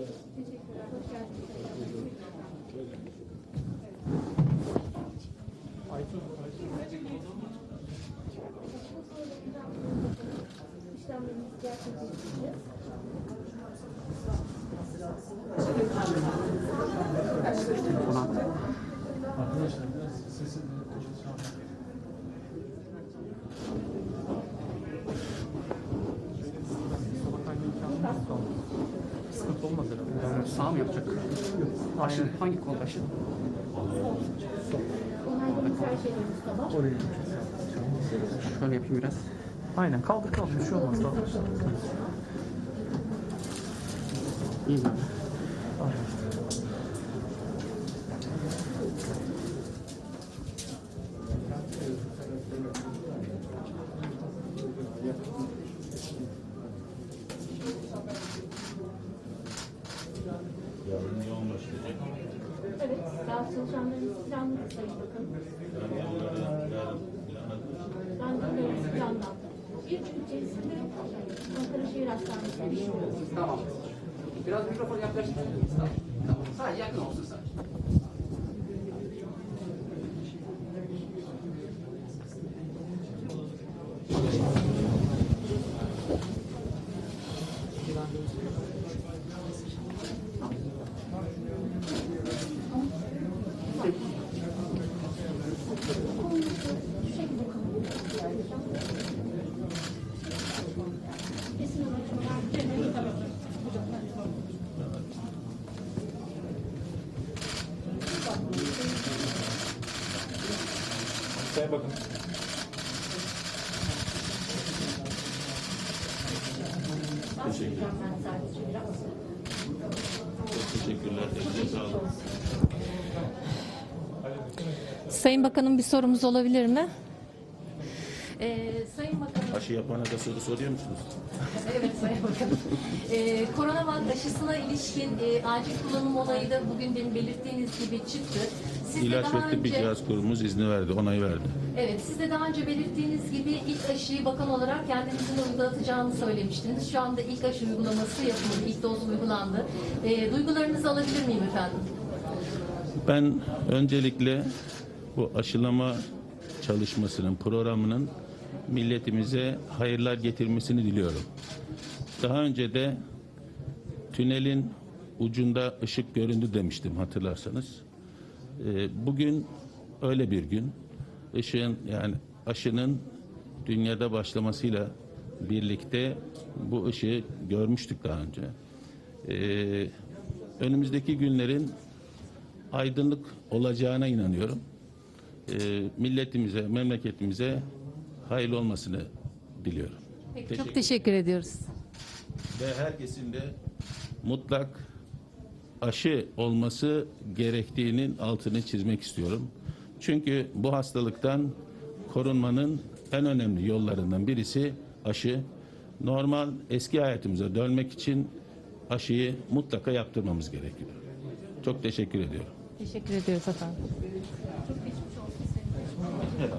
Teşekkürler. Hoş geldiniz. İşlemlerimizi. Arkadaşlar biraz sesi Sıkıntı olmaz herhalde. Yani sağ mı yapacak? Aşı, hangi kol aşı? Tamam. Oraya Şöyle yapayım biraz. Aynen kaldır kaldır bir şey olmaz. Kaldır. İyi mi? Evet, daha çalışanlarımız planladı Sayın Bakanım. Randevularımız planlandı. Bir gün içerisinde Ankara Şehir Hastanesi'ne bir. Tamam. Biraz mikrofonu yaklaştırır mısınız? Tamam. Tamam. Sadece yakın olsun sadece. Şu şekilde kabul Kesin olarak Sayın Bakın. Teşekkürler. Elinize sağlık. Sayın Bakanım bir sorumuz olabilir mi? Ee, Sayın Bakanım, Aşı yapana da soru soruyor musunuz? evet Sayın Bakanım. Ee, koronavirüs aşısına ilişkin e, acil kullanım olayı da bugün benim belirttiğiniz gibi çıktı. Siz de İlaç daha ve Tıbbi önce, Cihaz Kurumumuz izni verdi, onayı verdi. evet, siz de daha önce belirttiğiniz gibi ilk aşıyı bakan olarak kendinizin uygulatacağını söylemiştiniz. Şu anda ilk aşı uygulaması yapıldı, ilk doz uygulandı. Ee, duygularınızı alabilir miyim efendim? Ben öncelikle bu aşılama çalışmasının, programının milletimize hayırlar getirmesini diliyorum. Daha önce de tünelin ucunda ışık göründü demiştim hatırlarsanız. Ee, Bugün öyle bir gün. Işığın yani aşının dünyada başlamasıyla birlikte bu ışığı görmüştük daha önce. Ee, önümüzdeki günlerin aydınlık olacağına inanıyorum. Ee, milletimize, memleketimize hayırlı olmasını diliyorum. Peki, Teşekkür- çok teşekkür ediyoruz. Ve herkesin de mutlak aşı olması gerektiğinin altını çizmek istiyorum. Çünkü bu hastalıktan korunmanın en önemli yollarından birisi aşı. Normal eski hayatımıza dönmek için aşıyı mutlaka yaptırmamız gerekiyor. Çok teşekkür ediyorum. Teşekkür ediyoruz efendim. Evet.